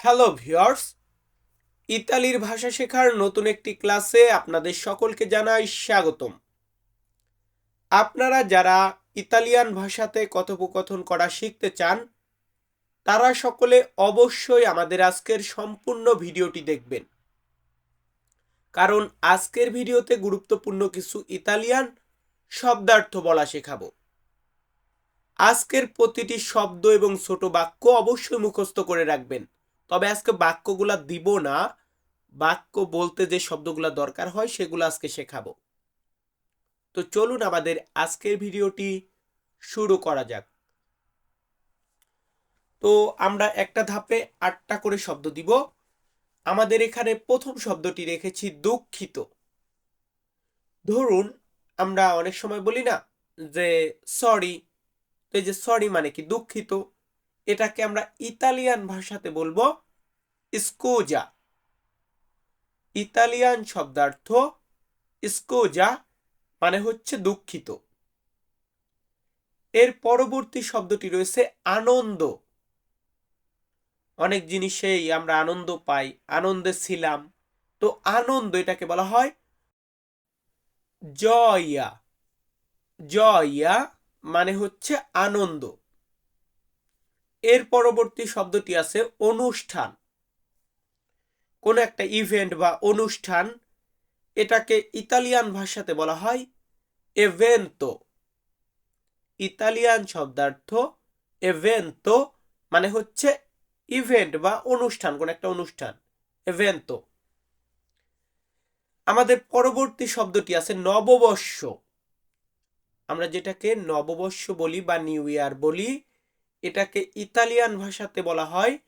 Hello viewers, ইতালির ভাষা শেখার নতুন একটি ক্লাসে আপনাদের সকলকে জানাই স্বাগতম। আপনারা যারা ইতালিয়ান ভাষাতে কথোপকথন করা শিখতে চান, তারা সকলে অবশ্যই আমাদের আজকের সম্পূর্ণ ভিডিওটি দেখবেন। কারণ আজকের ভিডিওতে গুরুত্বপূর্ণ কিছু ইতালিয়ান শব্দার্থ বলা শেখাবো। আজকের প্রতিটি শব্দ এবং ছোট বাক্য অবশ্যই মুখস্থ করে রাখবেন। তবে আজকে বাক্যগুলা দিব না। বাক্য বলতে যে শব্দগুলা দরকার হয়, সেগুলো আজকে শেখাবো। তো চলুন আমাদের আজকের ভিডিওটি শুরু করা যাক। তো আমরা একটা ধাপে আটটা করে শব্দ দিব। আমাদের এখানে প্রথম শব্দটি রেখেছি, দুঃখিত। ধরুন আমরা অনেক সময় বলি না যে, সরি। তো এই যে, সরি মানে কি? দুঃখিত। এটাকে আমরা ইতালিয়ান ভাষাতে বলব স্কোজা। ইতালিয়ান শব্দার্থ স্কোজা মানে হচ্ছে দুঃখিত। এর পরবর্তী শব্দটি রয়েছে আনন্দ। অনেক জিনিসেই আমরা আনন্দ পাই, আনন্দে ছিলাম। তো আনন্দ এটাকে বলা হয় জয়া। জয়া মানে হচ্ছে আনন্দ। এর পরবর্তী শব্দটি আছে অনুষ্ঠান। কোন একটা ইভেন্ট বা অনুষ্ঠান, এটাকে ইতালিয়ান ভাষাতে বলা হয় এভেন্তো ইতালিয়ান শব্দার্থ এভেন্তো মানে হচ্ছে ইভেন্ট বা অনুষ্ঠান, কোন একটা অনুষ্ঠান এভেন্তো আমাদের পরবর্তী শব্দটি আছে নববর্ষ। আমরা যেটাকে নববর্ষ বলি বা নিউ ইয়ার বলি এটাকে ইতালিয়ান ভাষাতে বলা হয়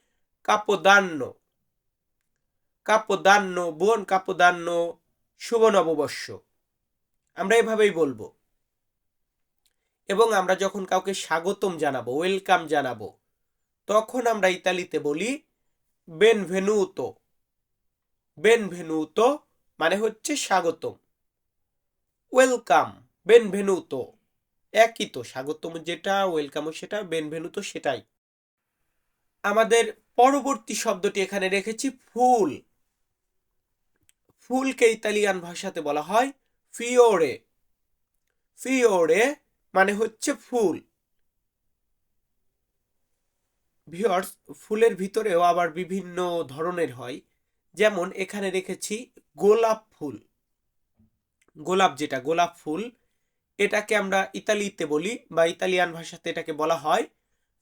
কাপোদান্ন কাপোদান্ন বোন কাপোদান্ন শুভ নববর্ষ। আমরা এভাবেই বলব। এবং আমরা যখন কাউকে স্বাগতম জানাব, ওয়েলকাম জানাব, তখন আমরা ইতালিতে বলি বেনভেনুতো বেনভেনুতো মানে হচ্ছে স্বাগতম। ওয়েলকাম বেন বেনভেনুতো একই তো, স্বাগতম যেটা ওয়েলকামও সেটা বেনভেনু তো সেটাই। আমাদের পরবর্তী শব্দটি এখানে রেখেছি, ফুল। ফুলকে ইতালিয়ান ভাষাতে বলা হয় ফিওরে ফিওরে মানে হচ্ছে ফুল। ভিওর্স ফুলের ভিতরেও আবার বিভিন্ন ধরনের হয়। যেমন এখানে রেখেছি গোলাপ ফুল। গোলাপ যেটা, গোলাপ ফুল। এটাকে আমরা ইতালিতে বলি বা ইতালিয়ান ভাষাতে এটাকে বলা হয়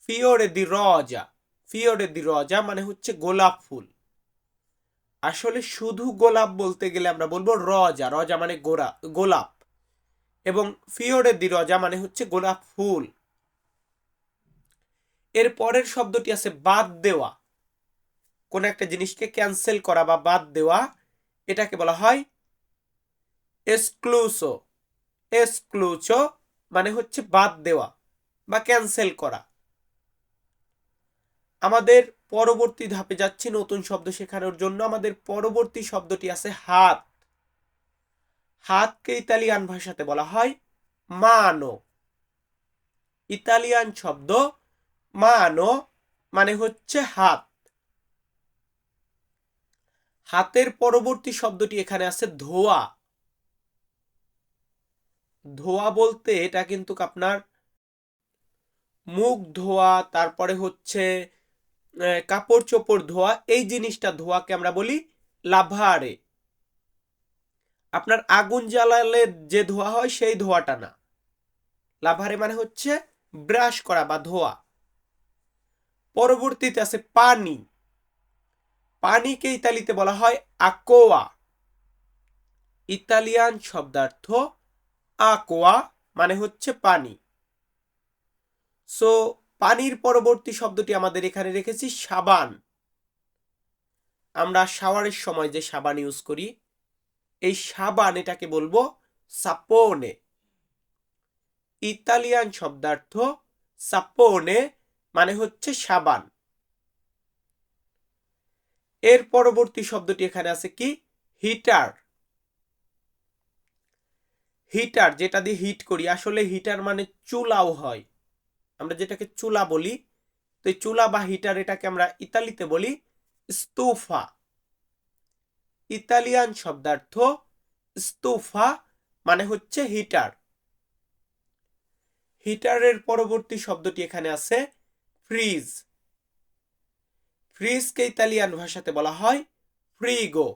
ফিওরে দি রজা ফিওরে দি রজা মানে হচ্ছে গোলাপ ফুল। আসলে শুধু গোলাপ বলতে গেলে আমরা বলব রজা রজা মানে গোরা গোলাপ। এবং ফিওরে দি রজা মানে হচ্ছে গোলাপ ফুল। এর পরের শব্দটি আছে বাদ দেওয়া। কোন একটা জিনিসকে ক্যান্সেল করা বা বাদ দেওয়া, এটাকে বলা হয় এক্সক্লুসো এক্সক্লুচো মানে হচ্ছে বাদ দেওয়া বা ক্যান্সেল করা। আমাদের পরবর্তী ধাপে যাচ্ছি নতুন শব্দ শেখানোর জন্য। আমাদের পরবর্তী শব্দটি আছে হাত। হাতকে ইতালিয়ান ভাষাতে বলা হয় মানো। ইতালিয়ান শব্দ মানো মানে হচ্ছে হাত। হাতের পরবর্তী শব্দটি এখানে আছে ধোয়া। ধোয়া বলতে এটা কিন্তু আপনার মুখ ধোয়া, তারপরে হচ্ছে কাপড় চোপড় ধোয়া, এই জিনিসটা ধোয়াকে আমরা বলি লাভারে। আপনার আগুন জ্বালালে যে ধোয়া হয় সেই ধোয়াটা না। লাভারে মানে হচ্ছে ব্রাশ করা বা ধোয়া। পরবর্তীতে আছে পানি। পানিকে ইতালিতে বলা হয় আকোয়া। ইতালিয়ান শব্দার্থ আকোয়া মানে হচ্ছে পানি। সো পানির পরবর্তী শব্দটি আমাদের এখানে রেখেছি সাবান। আমরা শাওয়ারের সময় যে সাবান ইউজ করি, এই সাবান এটাকে বলব সাপোনে। ইতালিয়ান শব্দার্থ সাপোনে মানে হচ্ছে সাবান। এর পরবর্তী শব্দটি এখানে আছে কি? হিটার। হিটার, যেটা দিয়ে হিট করি, আসলে হিটার মানে চুলাও হয়। আমরা যেটাকে চুলা বলি, তো এই চুলা বা হিটার এটাকে আমরা ইতালিতে বলি স্তুফা। ইতালিয়ান শব্দার্থ স্তূফা মানে হচ্ছে হিটার। হিটারের পরবর্তী শব্দটি এখানে আছে ফ্রিজ। ফ্রিজকে ইতালিয়ান ভাষাতে বলা হয় ফ্রিগো।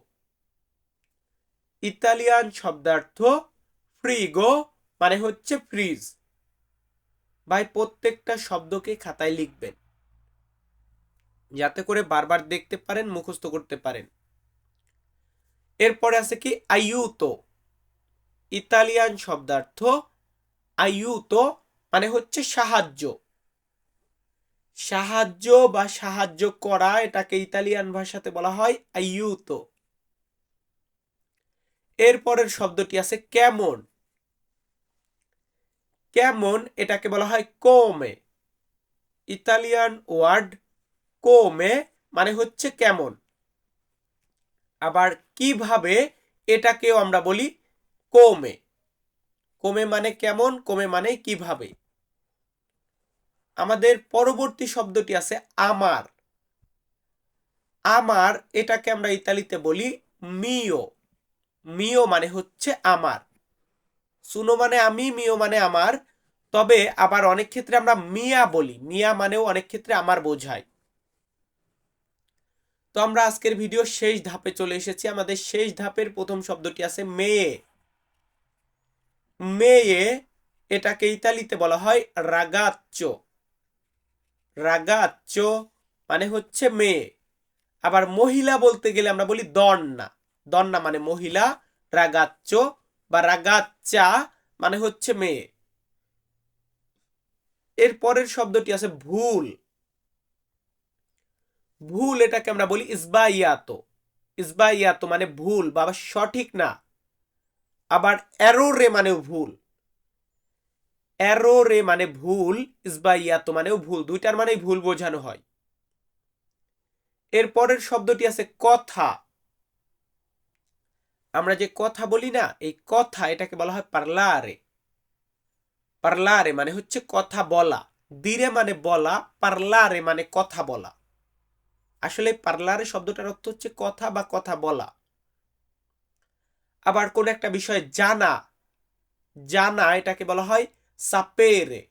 ইতালিয়ান শব্দার্থ ফ্রিগো মানে হচ্ছে ফ্রিজ ভাই, প্রত্যেকটা শব্দকে খাতায় লিখবেন। যাতে করে বারবার দেখতে পারেন, মুখস্থ করতে পারেন। এরপরে আছে কি? আইউতো ইতালিয়ান শব্দার্থ আইউতো মানে হচ্ছে সাহায্য। সাহায্য বা সাহায্য করা, এটাকে ইতালিয়ান ভাষাতে বলা হয় আইউতো এরপরের শব্দটি আছে কেমন? কেমন এটাকে বলা হয় কোমে। ইতালিয়ান ওয়ার্ড কোমে মানে হচ্ছে কেমন। আবার কীভাবে এটাকেও আমরা বলি কোমে। কোমে মানে কেমন, কোমে মানে কীভাবে? আমাদের পরবর্তী শব্দটি আছে আমার। আমার এটাকে আমরা ইতালিতে বলি মিও। মিও মানে হচ্ছে আমার। সুনো মানে আমি, মিও মানে আমার। তবে আবার অনেক ক্ষেত্রে আমরা মিয়া বলি। মিয়া মানেও অনেক ক্ষেত্রে আমার বোঝায়। তো আমরা আজকের ভিডিও শেষ ধাপে চলে এসেছি। আমাদের শেষ ধাপের প্রথম শব্দটি আছে মেয়ে। মেয়ে এটাকে ইতালিতে বলা হয় রাগাচ্চো। রাগাচ্চো মানে হচ্ছে মেয়ে। আবার মহিলা বলতে গেলে আমরা বলি দন্না। দন্না মানে মহিলা, রাগাচ্চো বা রাগাচ্চা মানে হচ্ছে মেয়ে। এর পরের শব্দটি আছে ভুল। ভুল এটাকে আমরা বলি ইসবাইয়াতো। ইসবাইয়াতো মানে ভুল বা সঠিক না। আবার অ্যারোরে মানেও ভুল। অ্যারোরে মানে ভুল, ইসবাইয়াতো মানেও ভুল। দুইটার মানেই ভুল বোঝানো হয়। এর পরের শব্দটি আছে কথা। আমরা যে কথা বলি না, এই কথা এটাকে বলা হয় পার্লারে। পার্লারে মানে হচ্ছে কথা বলা। দিরে মানে বলা, পার্লারে মানে কথা বলা। আসলে পার্লারে শব্দটার অর্থ হচ্ছে কথা বা কথা বলা। আবার কোন একটা বিষয় জানা জানা এটাকে বলা হয় সাপেরে।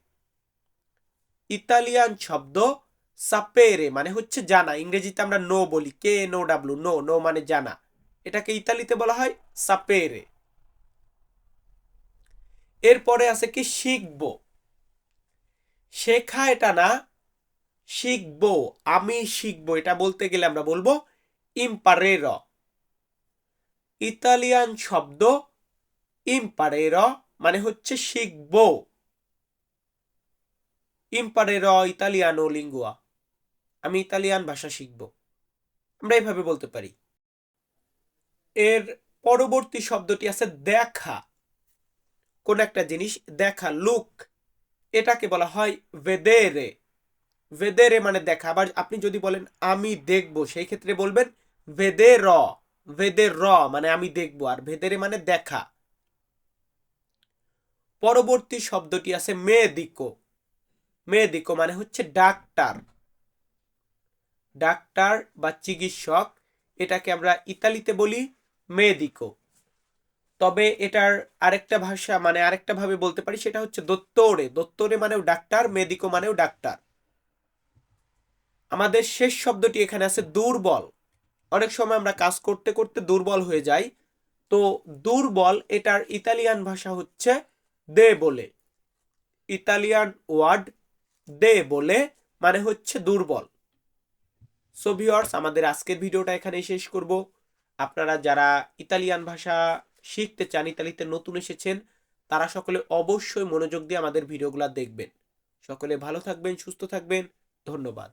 ইতালিয়ান শব্দ সাপেরে মানে হচ্ছে জানা। ইংরেজিতে আমরা নো বলি, K, no, W, know know মানে জানা। এটাকে ইতালিতে বলা হয় সাপেরে। এরপরে আছে কি? শিখব। শেখা এটা না, শিখব। আমি শিখব, এটা বলতে গেলে আমরা বলব ইম্পারের ইতালিয়ান শব্দ ইম্পারের মানে হচ্ছে শিখব। ইম্পারের ইতালিয়ানো লিঙ্গুয়া। আমি ইতালিয়ান ভাষা শিখব। আমরা এইভাবে বলতে পারি। এর পরবর্তী শব্দটি আছে দেখা। কোন একটা জিনিস, দেখা লুক এটাকে বলা হয় ভেদেরে ভেদেরে মানে দেখা। আবার আপনি যদি বলেন, আমি দেখব সেই ক্ষেত্রে বলবেন ভেদে র ভেদে র মানে আমি দেখব। আর ভেদেরে মানে দেখা। পরবর্তী শব্দটি আছে মেদিকো মেদিকো মানে হচ্ছে ডাক্তার। ডাক্তার বা চিকিৎসক, এটাকে আমরা ইতালিতে বলি মেদিকো তবে এটার আরেকটা ভাষা মানে আরেকটা ভাবে বলতে পারি, সেটা হচ্ছে দত্তরে। দত্তরে মানেও ডাক্তার মেদিকো মানেও ডাক্তার। আমাদের শেষ শব্দটি এখানে আছে দুর্বল। অনেক সময় আমরা কাজ করতে করতে দুর্বল হয়ে যাই। তো দুর্বল, এটার ইতালিয়ান ভাষা হচ্ছে দে বলে। ইতালিয়ান ওয়ার্ড দে বলে মানে হচ্ছে দুর্বল। সো ভিওর্স আমাদের আজকের ভিডিওটা এখানেই শেষ করব। আপনারা যারা ইতালিয়ান ভাষা শিখতে চান, ইতালিতে নতুন এসেছেন, তারা সকলে অবশ্যই মনোযোগ দিয়ে আমাদের ভিডিওগুলো দেখবেন। সকলে ভালো থাকবেন, সুস্থ থাকবেন। ধন্যবাদ।